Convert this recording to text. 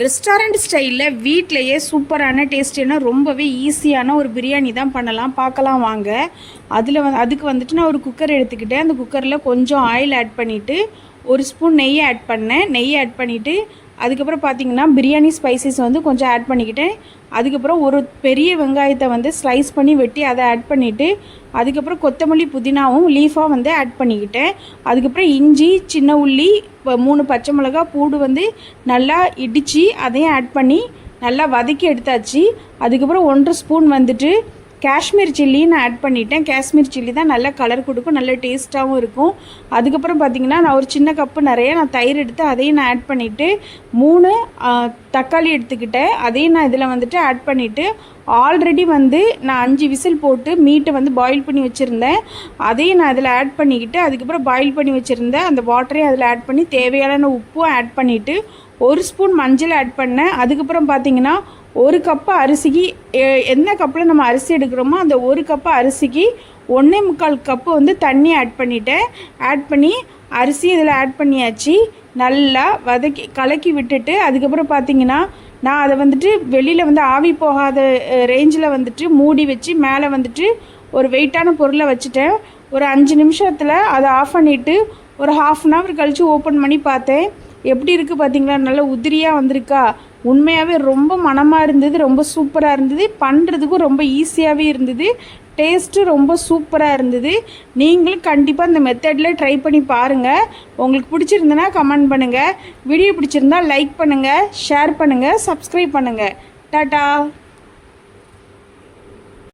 Restaurant ஸ்டைலில் வீட்டிலையே சூப்பரான டேஸ்டியான ரொம்பவே ஈஸியான ஒரு பிரியாணி தான் பண்ணலாம். பார்க்கலாம் வாங்க. அதில் வந் அதுக்கு வந்துட்டு நான் ஒரு குக்கர் எடுத்துக்கிட்டேன். அந்த குக்கரில் கொஞ்சம் ஆயில் ஆட் பண்ணிவிட்டு ஒரு ஸ்பூன் நெய் ஆட் பண்ணேன். நெய் ஆட் பண்ணிவிட்டு அதுக்கப்புறம் பார்த்தீங்கன்னா பிரியாணி ஸ்பைசஸ் வந்து கொஞ்சம் ஆட் பண்ணிக்கிட்டேன். அதுக்கப்புறம் ஒரு பெரிய வெங்காயத்தை வந்து ஸ்லைஸ் பண்ணி வெட்டி அதை ஆட் பண்ணிவிட்டு அதுக்கப்புறம் கொத்தமல்லி புதினாவும் லீஃபாக வந்து ஆட் பண்ணிக்கிட்டேன். அதுக்கப்புறம் இஞ்சி சின்ன உள்ளி இப்போ மூணு பச்சை மிளகா பூடு வந்து நல்லா இடித்து அதையும் ஆட் பண்ணி நல்லா வதக்கி எடுத்தாச்சு. அதுக்கப்புறம் ஒன்றரை ஸ்பூன் வந்துட்டு காஷ்மீர் சில்லி நான் ஆட் பண்ணிட்டேன். காஷ்மீர் சில்லி தான் நல்ல கலர் கொடுக்கும் நல்ல டேஸ்ட்டாகவும் இருக்கும். அதுக்கப்புறம் பார்த்தீங்கன்னா நான் ஒரு சின்ன கப்பு நிறைய நான் தயிர் எடுத்து அதையும் நான் ஆட் பண்ணிவிட்டு மூணு தக்காளி எடுத்துக்கிட்டேன். அதையும் நான் இதில் வந்துட்டு ஆட் பண்ணிவிட்டு ஆல்ரெடி வந்து நான் அஞ்சு விசில் போட்டு மீட்டை வந்து பாயில் பண்ணி வச்சுருந்தேன். அதையும் நான் அதில் ஆட் பண்ணிக்கிட்டு அதுக்கப்புறம் பாயில் பண்ணி வச்சுருந்தேன் அந்த வாட்டரையும் அதில் ஆட் பண்ணி தேவையான உப்பும் ஆட் பண்ணிவிட்டு ஒரு ஸ்பூன் மஞ்சள் ஆட் பண்ணேன். அதுக்கப்புறம் பார்த்தீங்கன்னா ஒரு கப்பு அரிசிக்கு எ- எந்த கப்பில் நம்ம அரிசி எடுக்கிறோமோ அந்த ஒரு கப்பு அரிசிக்கு ஒன்றே முக்கால் கப்பு வந்து தண்ணி ஆட் பண்ணிட்டேன். ஆட் பண்ணி அரிசி இதில் ஆட் பண்ணியாச்சு. நல்லா வதக்கி கலக்கி விட்டுட்டு அதுக்கப்புறம் பார்த்தீங்கன்னா நான் அதை வந்துட்டு வெளியில் வந்து ஆவி போகாத ரேஞ்சில் வந்துட்டு மூடி வச்சு மேலே வந்துட்டு ஒரு வெயிட்டான பொருளை வச்சுட்டேன். ஒரு அஞ்சு நிமிஷத்தில் அதை ஆஃப் பண்ணிவிட்டு ஒரு ஹாஃப் அன் ஹவர் கழித்து ஓப்பன் பண்ணி பார்த்தேன். எப்படி இருக்குது பார்த்தீங்களா நல்ல உதிரியாக வந்திருக்கா? உண்மையாகவே ரொம்ப மனமாக இருந்தது ரொம்ப சூப்பராக இருந்தது. பண்ணுறதுக்கும் ரொம்ப ஈஸியாகவே இருந்தது. டேஸ்ட்டு ரொம்ப சூப்பராக இருந்தது. நீங்களும் கண்டிப்பாக இந்த மெத்தடில் ட்ரை பண்ணி பாருங்கள் உங்களுக்கு பிடிச்சிருந்தனா கமெண்ட் பண்ணுங்கள் வீடியோ பிடிச்சிருந்தா லைக் பண்ணுங்கள் ஷேர் பண்ணுங்கள் சப்ஸ்கிரைப் பண்ணுங்கள் டாட்டா!